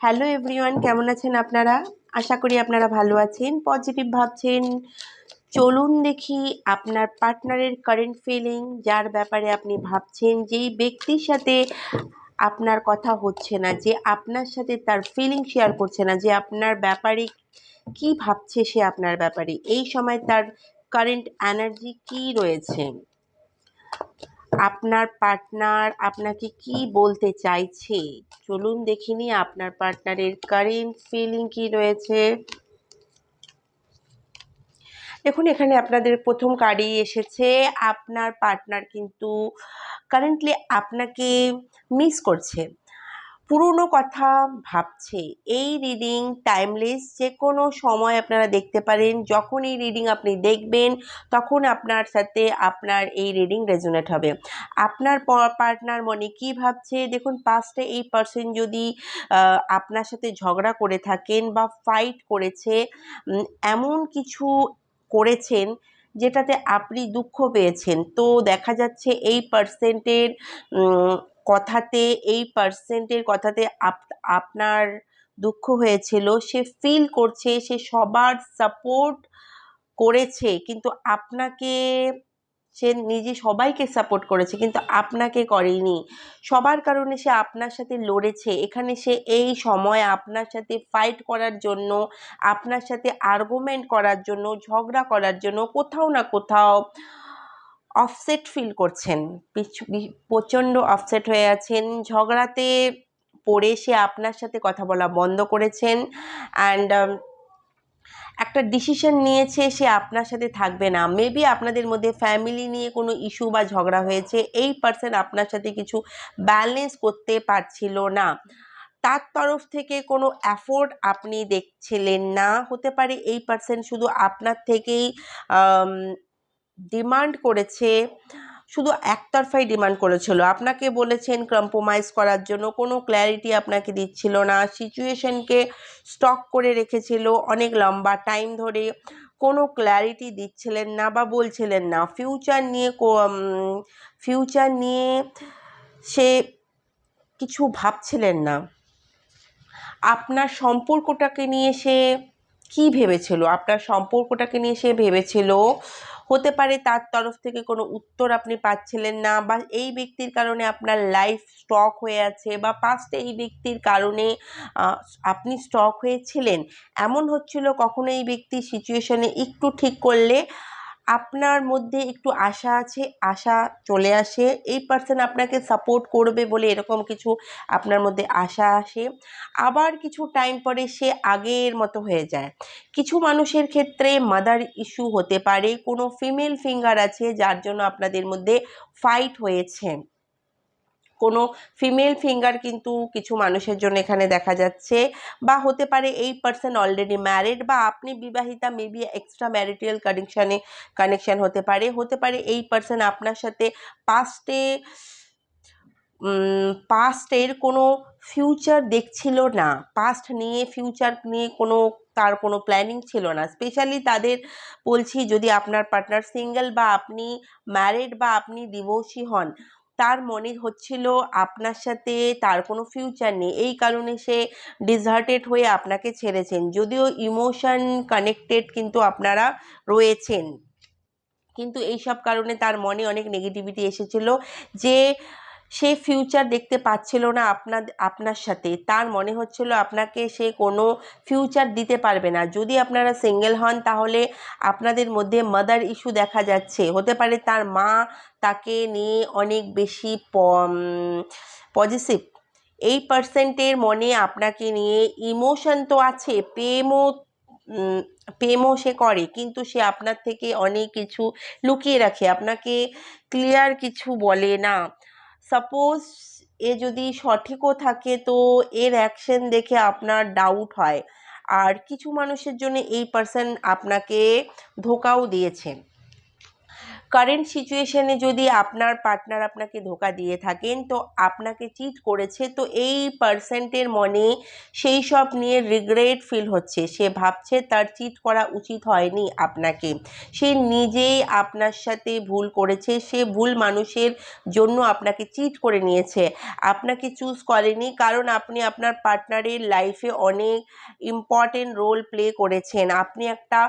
Hello everyone কেমন আছেন আপনারা? আশা করি আপনারা ভালো আছেন। পজিটিভ ভাবছেন। চলুন দেখি আপনার পার্টনারের কারেন্ট ফিলিং যার ব্যাপারে আপনি ভাবছেন। যেই ব্যক্তির সাথে আপনার কথা হচ্ছে না, যে আপনার সাথে তার ফিলিং শেয়ার করছে না, যে আপনার ব্যাপারে কি ভাবছে সে আপনার ব্যাপারে, এই সময় তার কারেন্ট এনার্জি কি রয়েছে? আপনার পার্টনার আপনাকে কি বলতে চাইছে? চলুন দেখিনি আপনার পার্টনারের কারেন্ট ফিলিং কি রয়েছে। দেখুন, এখানে আপনাদের প্রথম কার্ডই এসেছে। আপনার পার্টনার কিন্তু কারেন্টলি আপনাকে মিস করছে। পুরনো কথা ভাবছে। এই রিডিং টাইমলেস যে কোনো সময় আপনারা দেখতে পারেন। যখন এই রিডিং আপনি দেখবেন, তখন আপনার সাথে আপনার এই রিডিং রেজোনেট হবে। আপনার পার্টনার মনে কি ভাবছে? দেখুন পাস্টে এই পার্সন যদি আপনার সাথে ঝগড়া করে থাকেন বা ফাইট করেছে এমন কিছু করেছেন যেটাতে আপনি দুঃখ পেয়েছেন। তো দেখা যাচ্ছে এই পার্সেন্টের কথাতে, এই পার্সেন্টের কথাতে আপ- আপনার দুঃখ হয়েছিল, সে ফিল করছে, সে সবার সাপোর্ট করেছে, কিন্তু আপনাকে, সে নিজে সবাইকে সাপোর্ট করেছে, কিন্তু আপনাকে করেনি। সবার কারণে সে আপনার সাথে লড়েছে, এখানে সে এই সময় আপনার সাথে ফাইট করার জন্য, আপনার সাথে আর্গুমেন্ট করার জন্য, ঝগড়া করার জন্য, কোথাও না কোথাও অফসেট ফিল করছেন। প্রচণ্ড অফসেট হয়ে আছেন। ঝগড়াতে পড়ে সে আপনার সাথে কথা বলা বন্ধ করেছেন অ্যান্ড একটা ডিসিশন নিয়েছে সে আপনার সাথে থাকবে না। মেবি আপনাদের মধ্যে ফ্যামিলি নিয়ে কোনো ইস্যু বা ঝগড়া হয়েছে, এই পার্সন আপনার সাথে কিছু ব্যালেন্স করতে পারছিল না। তার তরফ থেকে কোনো অ্যাফোর্ড আপনি দেখছিলেন না। হতে পারে এই পার্সন শুধু আপনার থেকেই ডিমান্ড করেছে, শুধু একতরফাই ডিমান্ড করেছিল। আপনাকে বলেছেন কম্প্রোমাইজ করার জন্য, কোনো ক্ল্যারিটি আপনাকে দিচ্ছিল না। সিচুয়েশনকে স্টক করে রেখেছিল অনেক লম্বা টাইম ধরে। কোনো ক্ল্যারিটি দিচ্ছিলেন না বা বলছিলেন না। ফিউচার নিয়ে ফিউচার নিয়ে সে কিছু ভাবছিলেন না। আপনার সম্পর্কটাকে নিয়ে সে কি ভেবেছিল? আপনার সম্পর্কটাকে নিয়ে সে ভেবেছিল হতে পারে তার তরফ থেকে কোনো উত্তর আপনি পাচ্ছিলেন না বা এই ব্যক্তির কারণে আপনার লাইফ স্টক হয়ে আছে বা পাস্টে এই ব্যক্তির কারণে আপনি স্টক হয়েছিলেন। এমন হচ্ছিল কখনো এই ব্যক্তি সিচুয়েশনে একটু ঠিক করলে আপনার মধ্যে একটু আশা আছে, আশা চলে আসে, এই পার্সন আপনাকে সাপোর্ট করবে বলে এরকম কিছু আপনার মধ্যে আশা আসে। আবার কিছু টাইম পরে সে আগের মতো হয়ে যায়। কিছু মানুষের ক্ষেত্রে মাদার ইস্যু হতে পারে, কোনো ফিমেল ফিঙ্গার আছে যার জন্য আপনাদের মধ্যে ফাইট হয়েছে। কোনো ফিমেল ফিঙ্গার কিন্তু কিছু মানুষের জন্য এখানে দেখা যাচ্ছে। বা হতে পারে এই পার্সন অলরেডি ম্যারিড বা আপনি বিবাহিতা মেবি এক্সট্রা ম্যারিটাল কানেকশানে কানেকশান হতে পারে। হতে পারে এই পার্সন আপনার সাথে পাস্টে পাস্টের কোনো ফিউচার দেখছিল না। পাস্ট নিয়ে ফিউচার নিয়ে কোনো, তার কোনো প্ল্যানিং ছিল না। স্পেশালি তাদের বলছি যদি আপনার পার্টনার সিঙ্গেল বা আপনি ম্যারিড বা আপনি ডিভোর্সি হন তার মনে হচ্ছিল আপনার সাথে তার কোনো ফিউচার নেই। এই কারণে সে ডিজার্টেড হয়ে আপনাকে ছেড়েছেন। যদিও ইমোশন কানেক্টেড কিন্তু আপনারা রয়েছেন। কিন্তু এইসব কারণে তার মনে অনেক নেগেটিভিটি এসেছিল যে সে ফিউচার দেখতে পাচ্ছিল না আপনার আপনার সাথে। তার মনে হচ্ছিল আপনাকে সে কোনো ফিউচার দিতে পারবে না। যদি আপনারা সিঙ্গেল হন, তাহলে আপনাদের মধ্যে মাদার ইস্যু দেখা যাচ্ছে। হতে পারে তার মা তাকে নিয়ে অনেক বেশি পজিটিভ এই পার্সেন্টের মনে আপনাকে নিয়ে ইমোশন তো আছে, প্রেমও প্রেমও সে করে, কিন্তু সে আপনার থেকে অনেক কিছু লুকিয়ে রাখে। আপনাকে ক্লিয়ার কিছু বলে না। সাপোজ এ যদি সঠিকও থাকে, তো এর অ্যাকশন দেখে আপনার ডাউট হয়। আর কিছু মানুষের জন্য এই পার্সন আপনাকে ধোকাও দিয়েছেন কারেন্ট সিচুয়েশনে যদি আপনার পার্টনার আপনাকে ধোকা দিয়ে থাকেন, তো আপনাকে চিট করেছে, তো এই পার্সেন্টের মনে সেই সব নিয়ে রিগ্রেট ফিল হচ্ছে। সে ভাবছে তার চিট করা উচিত হয়নি আপনাকে। সে নিজেই আপনার সাথে ভুল করেছে, সে ভুল মানুষের জন্য আপনাকে চিট করে নিয়েছে। আপনাকে চুজ করেনি কারণ আপনি আপনার পার্টনারের লাইফে অনেক ইম্পর্টেন্ট রোল প্লে করেছেন। আপনি একটা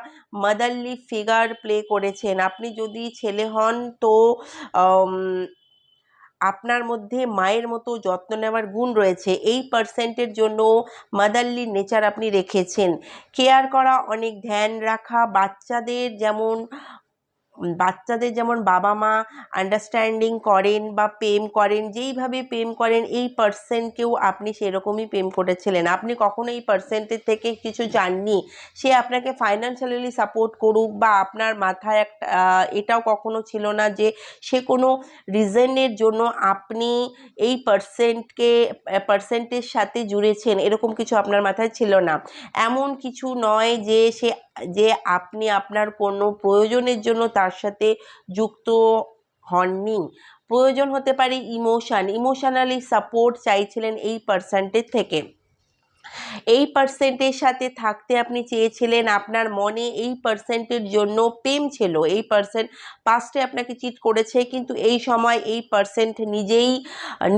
মাদারলি ফিগার প্লে করেছেন। আপনি যদি ছেলে হন, তো আপনার মধ্যে মায়ের মতো যত্ন নেওয়ার গুণ রয়েছে। এই পার্সেন্টের জন্য মাদারলি নেচার আপনি রেখেছেন। কেয়ার করা, অনেক ধ্যান রাখা, বাচ্চাদের যেমন বাচ্চাদের যেমন বাবা মা আন্ডারস্ট্যান্ডিং করেন বা প্রেম করেন, যেইভাবে প্রেম করেন, এই পার্সেন্টকেও আপনি সেরকমই প্রেম করেছিলেন। আপনি কখনো এই পার্সেন্টের থেকে কিছু জাননি, সে আপনাকে ফাইন্যান্সিয়ালি সাপোর্ট করুক বা আপনার মাথায় একটা এটাও কখনো ছিল না যে সে কোনো রিজনের জন্য আপনি এই পার্সেন্টকে পার্সেন্টের সাথে জুড়েছেন, এরকম কিছু আপনার মাথায় ছিল না। এমন কিছু নয় যে সে যে আপনি আপনার কোনো প্রয়োজনের জন্য তার সাথে যুক্ত হননি। প্রয়োজন হতে পারে ইমোশান ইমোশনালি সাপোর্ট চাইছিলেন এই পার্সেন্টের থেকে। এই পার্সেন্টের সাথে থাকতে আপনি চেয়েছিলেন, আপনার মনে এই পার্সেন্টের জন্য প্রেম ছিল। এই পার্সেন্ট পাস্টে আপনাকে চিট করেছে, কিন্তু এই সময় এই পার্সেন্ট নিজেই,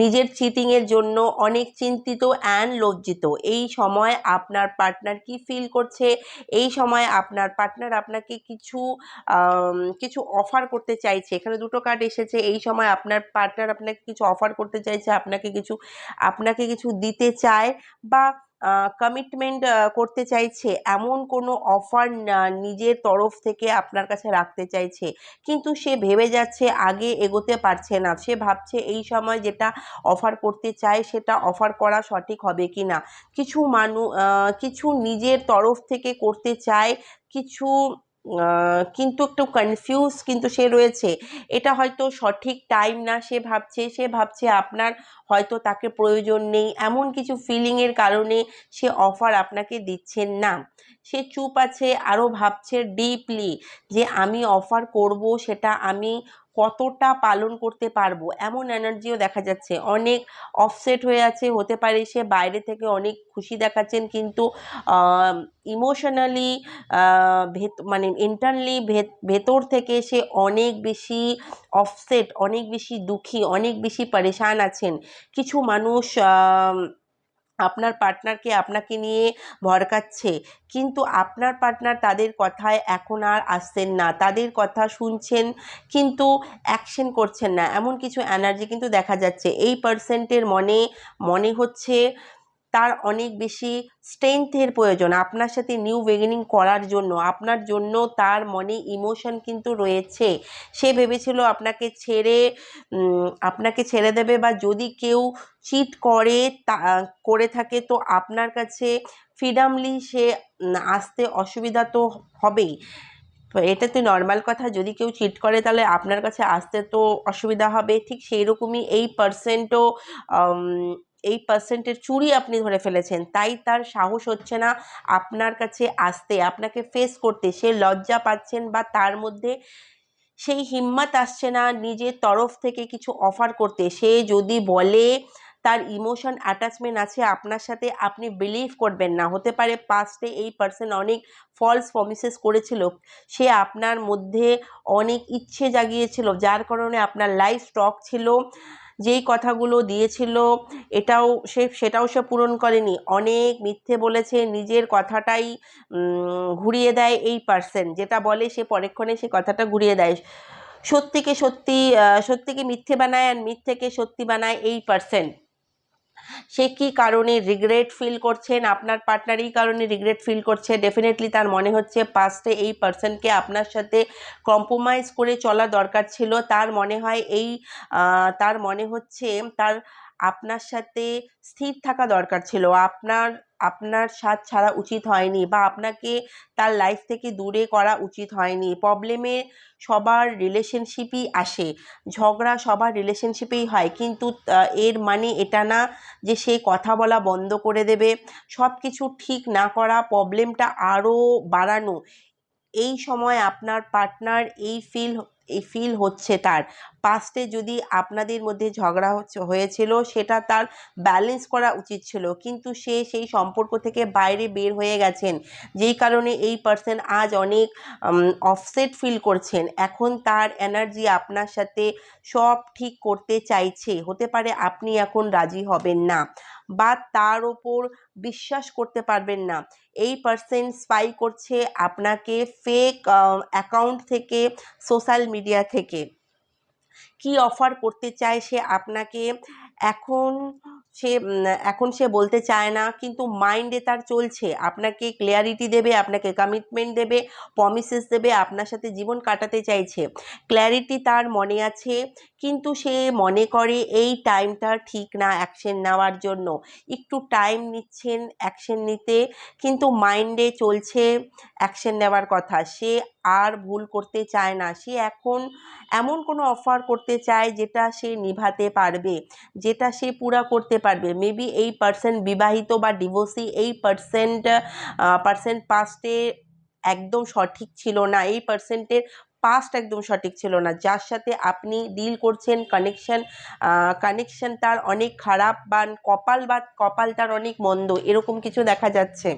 নিজের চিটিংয়ের জন্য অনেক চিন্তিত অ্যান্ড লজ্জিত। এই সময় আপনার পার্টনার কি ফিল করছে? এই সময় আপনার পার্টনার আপনাকে কিছু কিছু অফার করতে চাইছে। এখানে দুটো কার্ড এসেছে। এই সময় আপনার পার্টনার আপনাকে কিছু অফার করতে চাইছে, আপনাকে কিছু আপনাকে কিছু দিতে চায় বা কমিটমেন্ট করতে চাইছে, এমন কোনো অফার নিজের তরফ থেকে আপনার কাছে রাখতে চাইছে, কিন্তু সে ভেবে যাচ্ছে আগে এগোতে পারছে না। সে ভাবছে এই সময় যেটা অফার করতে চায়, সেটা অফার করা সঠিক হবে কি না। কিছু মানু কিছু নিজের তরফ থেকে করতে চায়, কিছু কিন্তু একটু কনফিউজ কিন্তু সে রয়েছে। এটা হয়তো সঠিক টাইম না, সে ভাবছে সে ভাবছে আপনার হয়তো তাকে প্রয়োজন নেই। এমন কিছু ফিলিংয়ের কারণে সে অফার আপনাকে দিচ্ছেন না। সে চুপ আছে আরও ভাবছে ডিপলি যে আমি অফার করব, সেটা আমি কতটা পালন করতে পারব? এমন এনার্জিও দেখা যাচ্ছে। অনেক অফসেট হয়ে আছে, হতে পারে সে বাইরে থেকে অনেক খুশি দেখাচ্ছেন, কিন্তু ইমোশনালি ভেত মানে ইন্টারনালি ভেতর থেকে সে অনেক বেশি অফসেট অনেক বেশি দুঃখী, অনেক বেশি পরেশান আছেন। কিছু মানুষ আপনার পার্টনারকে আপনাকে নিয়ে ভরকাচ্ছে কিন্তু আপনার পার্টনার তাদের কথায় এখন আর আসছেন না। তাদের কথা শুনছেন কিন্তু অ্যাকশন করছেন না। এমন কিছু এনার্জি কিন্তু দেখা যাচ্ছে। এই পার্সেন্টের মনে মনে হচ্ছে তার অনেক বেশি স্ট্রেংথের প্রয়োজন। আপনার সাথে নিউ বিগিনিং করার জন্য, আপনার জন্য তার মনে ইমোশন কিন্তু রয়েছে। সে ভেবেছিল আপনাকে ছেড়ে আপনাকে ছেড়ে দেবে বা যদি কেউ চিট করে তা, করে থাকে তো আপনার কাছে ফ্রিডামলি সে আসতে অসুবিধা তো হবেই। এটা তো নর্মাল কথা, যদি কেউ চিট করে তাহলে আপনার কাছে আসতে তো অসুবিধা হবে। ঠিক সেই রকমই এই পার্সেন্টও এই পার্সেন্টের চুরি আপনি ধরে ফেলেছেন। তাই তার সাহস হচ্ছে না আপনার কাছে আসতে, আপনাকে ফেস করতে। সে লজ্জা পাচ্ছেন বা তার মধ্যে সেই হিম্মত আসছে না নিজের তরফ থেকে কিছু অফার করতে। সে যদি বলে তার ইমোশন অ্যাটাচমেন্ট আছে, আপনার সাথে আপনি বিলিভ করবেন না। হতে পারে পাস্টে এই পার্সন অনেক ফলস প্রমিসেস করেছিল। সে আপনার মধ্যে অনেক ইচ্ছে জাগিয়েছিল, যার কারণে আপনার লাইফ স্টক ছিল। যেই কথাগুলো দিয়েছিল, এটাও সে, সেটাও সে পূরণ করেনি। অনেক মিথ্যে বলেছে, নিজের কথাটাই ঘুরিয়ে দেয় এই পার্সেন যেটা বলে সে পরেক্ষণে সে কথাটা ঘুরিয়ে দেয়। সত্যিকে সত্যি সত্যিকে মিথ্যে বানায় আর মিথ্যেকে সত্যি বানায় এই পার্সন সে কি কারণে রিগ্রেট ফিল করছেন? আপনার পার্টনার এই কারণে রিগ্রেট ফিল করছে? ডেফিনেটলি তার মনে হচ্ছে পাস্টে এই পার্সনকে আপনার সাথে কম্প্রোমাইজ করে চলা দরকার ছিল। তার মনে হয় এই তার মনে হচ্ছে তার আপনার সাথে স্থির থাকা দরকার ছিল। আপনার আপনার সাথ ছাড়া উচিত হয়নি বা আপনাকে তার লাইফ থেকে দূরে করা উচিত হয়নি। প্রবলেমে সবার রিলেশনশিপই আসে। ঝগড়া সবার রিলেশনশিপেই হয়। কিন্তু এর মানে এটা না যে সে কথা বলা বন্ধ করে দেবে। সব কিছু ঠিক না করা প্রবলেমটা আরও বাড়ানো। এই সময় আপনার পার্টনার এই ফিল এই ফিল হচ্ছে তার। পাস্টে যদি আপনাদের মধ্যে ঝগড়া হয়েছিল, সেটা তার ব্যালেন্স করা উচিত ছিল। কিন্তু সে সেই সম্পর্ক থেকে বাইরে বের হয়ে গেছেন। যেই কারণে এই পার্সন আজ অনেক অফসেট ফিল করছেন। এখন তার এনার্জি আপনার সাথে সব ঠিক করতে চাইছে। হতে পারে আপনি এখন রাজি হবেন না বা তার ওপর বিশ্বাস করতে পারবেন না। এই পার্সন স্পাই করছে আপনাকে ফেক অ্যাকাউন্ট থেকে সোশ্যাল মিডিয়া থেকে। কি অফার করতে চায় সে আপনাকে এখন সে এখন সে বলতে চায় না, কিন্তু মাইন্ডে তার চলছে। আপনাকে ক্লিয়ারিটি দেবে, আপনাকে কমিটমেন্ট দেবে প্রমিসেস দেবে, আপনার সাথে জীবন কাটাতে চাইছে। ক্ল্যারিটি তার মনে আছে। কিন্তু সে মনে করে এই টাইমটা ঠিক না অ্যাকশন নেওয়ার জন্য। একটু টাইম নিচ্ছেন অ্যাকশন নিতে, কিন্তু মাইন্ডে চলছে অ্যাকশন নেওয়ার কথা। সে আর ভুল করতে চায় না। সে এখন এমন কোনো অফার করতে চায় যেটা সে নিভাতে পারবে, যেটা সে পুরা করতে পারবে। মেবি এই পার্সেন্ট বিবাহিত বা ডিভোর্সি এই পার্সেন্ট পার্সেন্ট পাস্টে একদম সঠিক ছিল না। এই পার্সেন্টের পাস্ট একদম সঠিক ছিল না। যার সাথে আপনি ডিল করছেন কানেকশন কানেকশন তার অনেক খারাপ বা কপাল বা কপাল তার অনেক মন্দ, এরকম কিছু দেখা যাচ্ছে।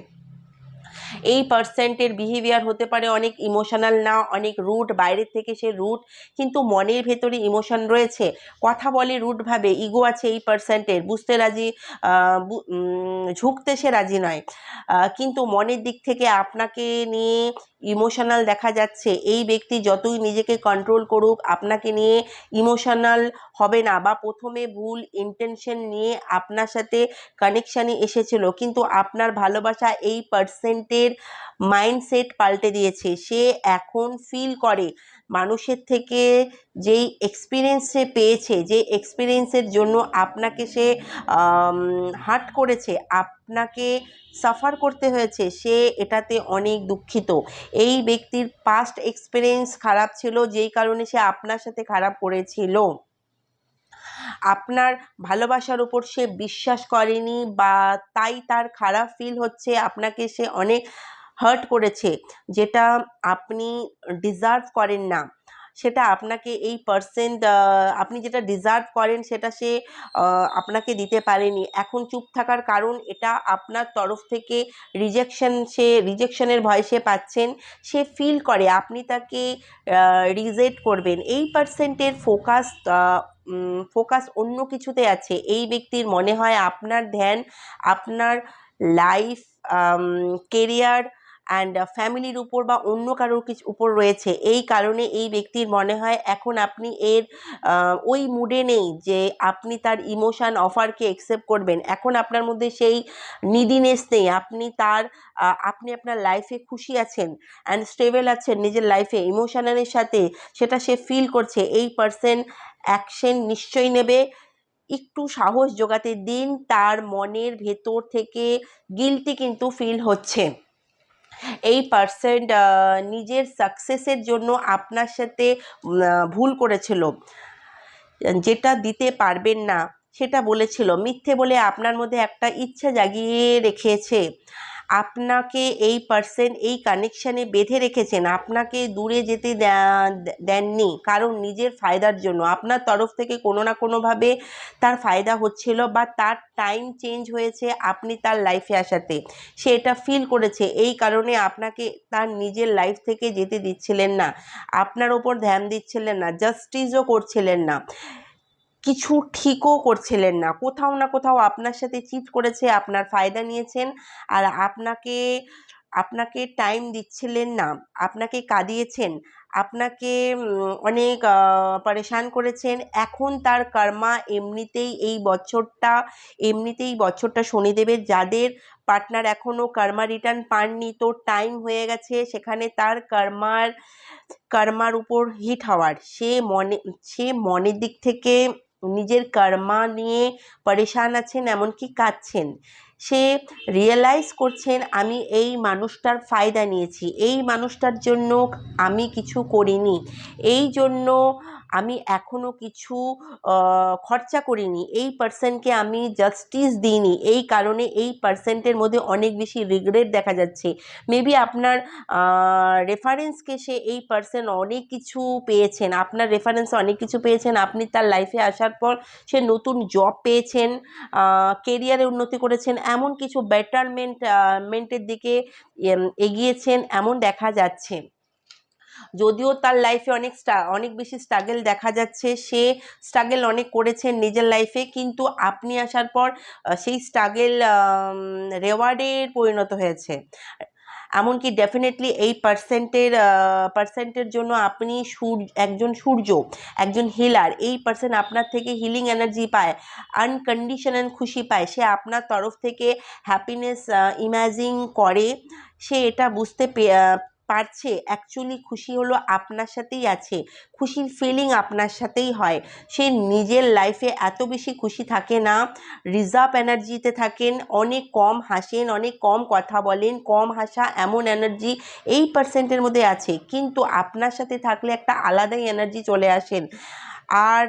এই পার্সেন্টের বিহেভিয়ার হতে পারে অনেক ইমোশনাল না, অনেক রুট বাইরের থেকে সে রুট কিন্তু মনের ভেতরে ইমোশন রয়েছে। কথা বলে রুটভাবে ইগো আছে এই পার্সেন্টের বুঝতে রাজি ঝুঁকতে সে রাজি নয়। কিন্তু মনের দিক থেকে আপনাকে নিয়ে ইমোশনাল দেখা যাচ্ছে। এই ব্যক্তি যতই নিজেকে কন্ট্রোল করুক, আপনাকে নিয়ে ইমোশনাল হবে না বা প্রথমে ভুল ইন্টেনশন নিয়ে আপনার সাথে কানেকশানে এসেছিল। কিন্তু আপনার ভালোবাসা এই পার্সেন্টের মাইন্ডসেট পাল্টে দিয়েছে। সে এখন ফিল করে মানুষের থেকে যেই এক্সপিরিয়েন্স সে পেয়েছে, যে এক্সপিরিয়েন্সের জন্য আপনাকে সে হার্ট করেছে, আপনাকে সাফার করতে হয়েছে, সে এটাতে অনেক দুঃখিত। এই ব্যক্তির পাস্ট এক্সপিরিয়েন্স খারাপ ছিল, যেই কারণে সে আপনার সাথে খারাপ করেছিল। আপনার ভালোবাসার উপর সে বিশ্বাস করেনি বা তাই তার খারাপ ফিল হচ্ছে, আপনাকে সে অনেক হার্ট করেছে, যেটা আপনি ডিজার্ভ করেন না। সেটা আপনাকে এই পার্সেন্ট আপনি যেটা ডিজার্ভ করেন সেটা সে আপনাকে দিতে পারেনি। এখন চুপ থাকার কারণ এটা আপনার তরফ থেকে রিজেকশন সে রিজেকশনের ভয় সে পাচ্ছেন, সে ফিল করে, আপনি তাকে রিজেক্ট করবেন। এই পার্সেন্টের ফোকাস ফোকাস অন্য কিছুতে আছে। এই ব্যক্তির মনে হয় আপনার ধ্যান আপনার লাইফ কেরিয়ার অ্যান্ড ফ্যামিলির উপর বা অন্য কারোর কিছু, উপর রয়েছে। এই কারণে এই ব্যক্তির মনে হয় এখন আপনি এর ওই মুডে নেই যে আপনি তার ইমোশান অফারকে অ্যাকসেপ্ট করবেন। এখন আপনার মধ্যে সেই নিডিনেস নেই। আপনি তার আপনি আপনার লাইফে খুশি আছেন অ্যান্ড স্টেবল আছেন নিজের লাইফে ইমোশনালের সাথে সেটা সে ফিল করছে। এই পার্সন অ্যাকশন নিশ্চয়ই নেবে। একটু সাহস জোগাতে দিন। তার মনের ভেতর থেকে গিলটি কিন্তু ফিল হচ্ছে। এই পার্সেন্ট নিজের সাকসেসের জন্য আপনার সাথে ভুল করেছিল। যেটা দিতে পারবেন না, সেটা বলেছিল। মিথ্যে বলে আপনার মধ্যে একটা ইচ্ছা জাগিয়ে রেখেছে। আপনাকে এই পার্সন এই কানেকশানে বেঁধে রেখেছেন। আপনাকে দূরে যেতে দেননি। কারণ নিজের ফায়দার জন্য। আপনার তরফ থেকে কোনো না কোনোভাবে তার ফায়দা হচ্ছিল বা তার টাইম চেঞ্জ হয়েছে আপনি তার লাইফে আসাতে। সে এটা ফিল করেছে। এই কারণে আপনাকে তার নিজের লাইফ থেকে যেতে দিচ্ছিলেন না। আপনার ওপর ধ্যান দিচ্ছিলেন না। জাস্টিসও করছিলেন না। কিছু ঠিকও করছিলেন না। কোথাও না কোথাও আপনার সাথে চিট করেছে, আপনার ফায়দা নিয়েছেন আর আপনাকে আপনাকে টাইম দিচ্ছিলেন না, আপনাকে কাঁদিয়েছেন, আপনাকে অনেক পরেশান করেছেন। এখন তার কর্মা এমনিতেই এই বছরটা, এমনিতেই বছরটা শনিদেবের যাদের পার্টনার এখনও কর্মা রিটার্ন পাননি, তো টাইম হয়ে গেছে সেখানে তার কর্মার কর্মার উপর হিট হওয়ার। সে মনে, সে মনের দিক থেকে নিজের কর্মা নিয়ে পরেশান আছেন, এমনকি কাঁদছেন। সে রিয়েলাইজ করছেন, আমি এই মানুষটার ফায়দা নিয়েছি, এই মানুষটার জন্য আমি কিছু করিনি, এই জন্য আমি এখনও কিছু খরচা করিনি। এই পার্সনকে আমি জাস্টিস দিইনি। এই কারণে এই পার্সেন্টের মধ্যে অনেক বেশি রিগ্রেট দেখা যাচ্ছে। মেবি আপনার রেফারেন্সকে সে এই পার্সন অনেক কিছু পেয়েছেন। আপনার রেফারেন্সে অনেক কিছু পেয়েছেন। আপনি তার লাইফে আসার পর সে নতুন জব পেয়েছেন কেরিয়ারে উন্নতি করেছেন, এমন কিছু বেটারমেন্ট মেন্টের দিকে এগিয়েছেন, এমন দেখা যাচ্ছে। যদিও তার লাইফে অনেক অনেক বেশি স্ট্রাগেল দেখা যাচ্ছে। সে স্ট্রাগেল অনেক করেছেন নিজের লাইফে কিন্তু আপনি আসার পর সেই স্ট্রাগেল রেওয়ার্ডের পরিণত হয়েছে। এমনকি ডেফিনেটলি এই পার্সেন্টের পার্সেন্টের জন্য আপনি সূর্য, একজন সূর্য, একজন হিলার এই পার্সন আপনার থেকে হিলিং এনার্জি পায় আনকন্ডিশনাল খুশি পায়। সে আপনার তরফ থেকে হ্যাপিনেস ইমাজিন করে। সে এটা বুঝতে পে- পারছে অ্যাকচুয়ালি খুশি হলো আপনার সাথেই আছে। খুশির ফিলিং আপনার সাথেই হয়। সে নিজের লাইফে এত বেশি খুশি থাকে না। রিজার্ভ এনার্জিতে থাকেন, অনেক কম হাসেন, অনেক কম কথা বলেন, কম হাসা, এমন এনার্জি এই পার্সেন্টের মধ্যে আছে। কিন্তু আপনার সাথে থাকলে একটা আলাদাই এনার্জি চলে আসেন। আর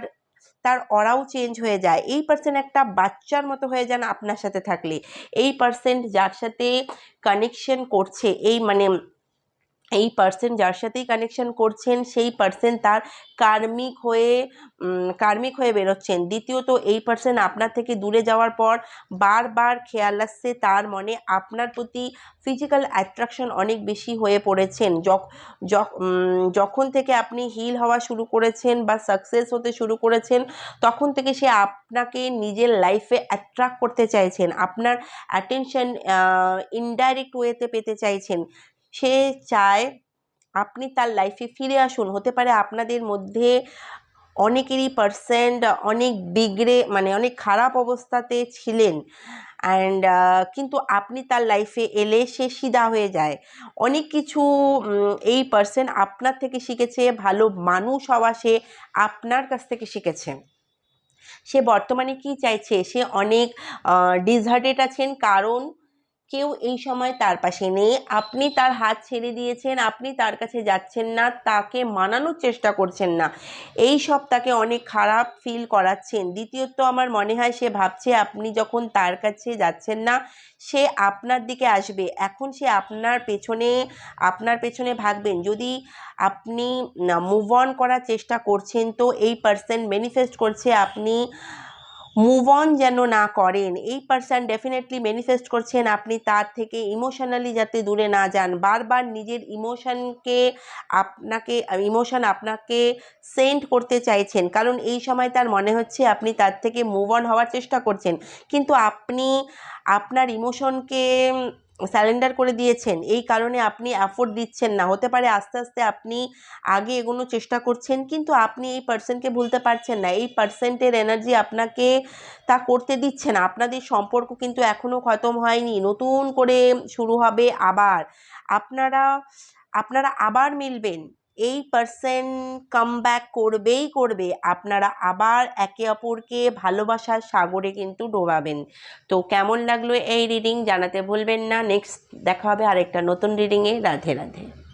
তার অরাও চেঞ্জ হয়ে যায়। এই পার্সেন্ট একটা বাচ্চার মতো হয়ে যান আপনার সাথে থাকলে। এই পার্সেন্ট যার সাথে কানেকশন করছে, এই মানে এই পার্সন যার সাথেই কানেকশন করছেন, সেই পার্সন তার কার্মিক হয়ে কার্মিক হয়ে বেরোচ্ছেন। দ্বিতীয়ত, এই পার্সন আপনার থেকে দূরে যাওয়ার পর বারবার খেয়াল আসছে তার মনে আপনার প্রতি ফিজিক্যাল অ্যাট্রাকশন অনেক বেশি হয়ে পড়েছেন। যখ- যখ- যখন থেকে আপনি হিল হওয়া শুরু করেছেন বা সাকসেস হতে শুরু করেছেন, তখন থেকে সে আপনাকে নিজের লাইফে অ্যাট্রাক্ট করতে চাইছেন। আপনার অ্যাটেনশন ইনডাইরেক্ট ওয়েতে পেতে চাইছেন। সে চায় আপনি তার লাইফে ফিরে আসুন। হতে পারে আপনাদের মধ্যে অনেকেরই পার্সেন্ট অনেক বিগড়ে মানে অনেক খারাপ অবস্থাতে ছিলেন অ্যান্ড কিন্তু আপনি তার লাইফে এলে সে সিধা হয়ে যায়। অনেক কিছু এই পার্সন আপনার থেকে শিখেছে, ভালো মানুষ হওয়া সে আপনার কাছ থেকে শিখেছে। সে বর্তমানে কি চাইছে? সে অনেক ডিসহার্টেড আছেন কারণ কেউ এই সময় তার পাশে নেই। আপনি তার হাত ছেড়ে দিয়েছেন, আপনি তার কাছে যাচ্ছেন না, তাকে মানানোর চেষ্টা করছেন না। এই সব তাকে অনেক খারাপ ফিল করাচ্ছেন। দ্বিতীয়ত আমার মনে হয় সে ভাবছে, আপনি যখন তার কাছে যাচ্ছেন না, সে আপনার দিকে আসবে। এখন সে আপনার পেছনে আপনার পেছনে ভাগবেন। যদি আপনি মুভ অন করার চেষ্টা করছেন, তো এই পার্সন ম্যানিফেস্ট করছে আপনি মুভ অন যেন না করেন। এই পার্সন ডেফিনেটলি ম্যানিফেস্ট করছেন আপনি তার থেকে ইমোশনালি যাতে দূরে না যান। বারবার নিজের ইমোশনকে আপনাকে ইমোশন আপনাকে সেন্ড করতে চাইছেন। কারণ এই সময় তার মনে হচ্ছে আপনি তার থেকে মুভ অন হওয়ার চেষ্টা করছেন। কিন্তু আপনি আপনার ইমোশনকে স্যালেন্ডার করে দিয়েছেন, এই কারণে আপনি অ্যাফোর্ড দিচ্ছেন না। হতে পারে আস্তে আস্তে আপনি আগে এগোনোর চেষ্টা করছেন, কিন্তু আপনি এই পার্সনকে ভুলতে পারছেন না। এই পার্সেন্টের এনার্জি আপনাকে তা করতে দিচ্ছে না। আপনাদের সম্পর্ক কিন্তু এখনও খতম হয়নি। নতুন করে শুরু হবে আবার। আপনারা আপনারা আবার মিলবেন। এই পার্সেন কাম ব্যাক করবেই করবে। আপনারা আবার একে অপরকে ভালোবাসার সাগরে কিন্তু ডোবাবেন। তো কেমন লাগল এই রিডিং জানাতে ভুলবেন না। নেক্সট দেখা হবে আরেকটা নতুন রিডিংয়ে রাধে রাধে।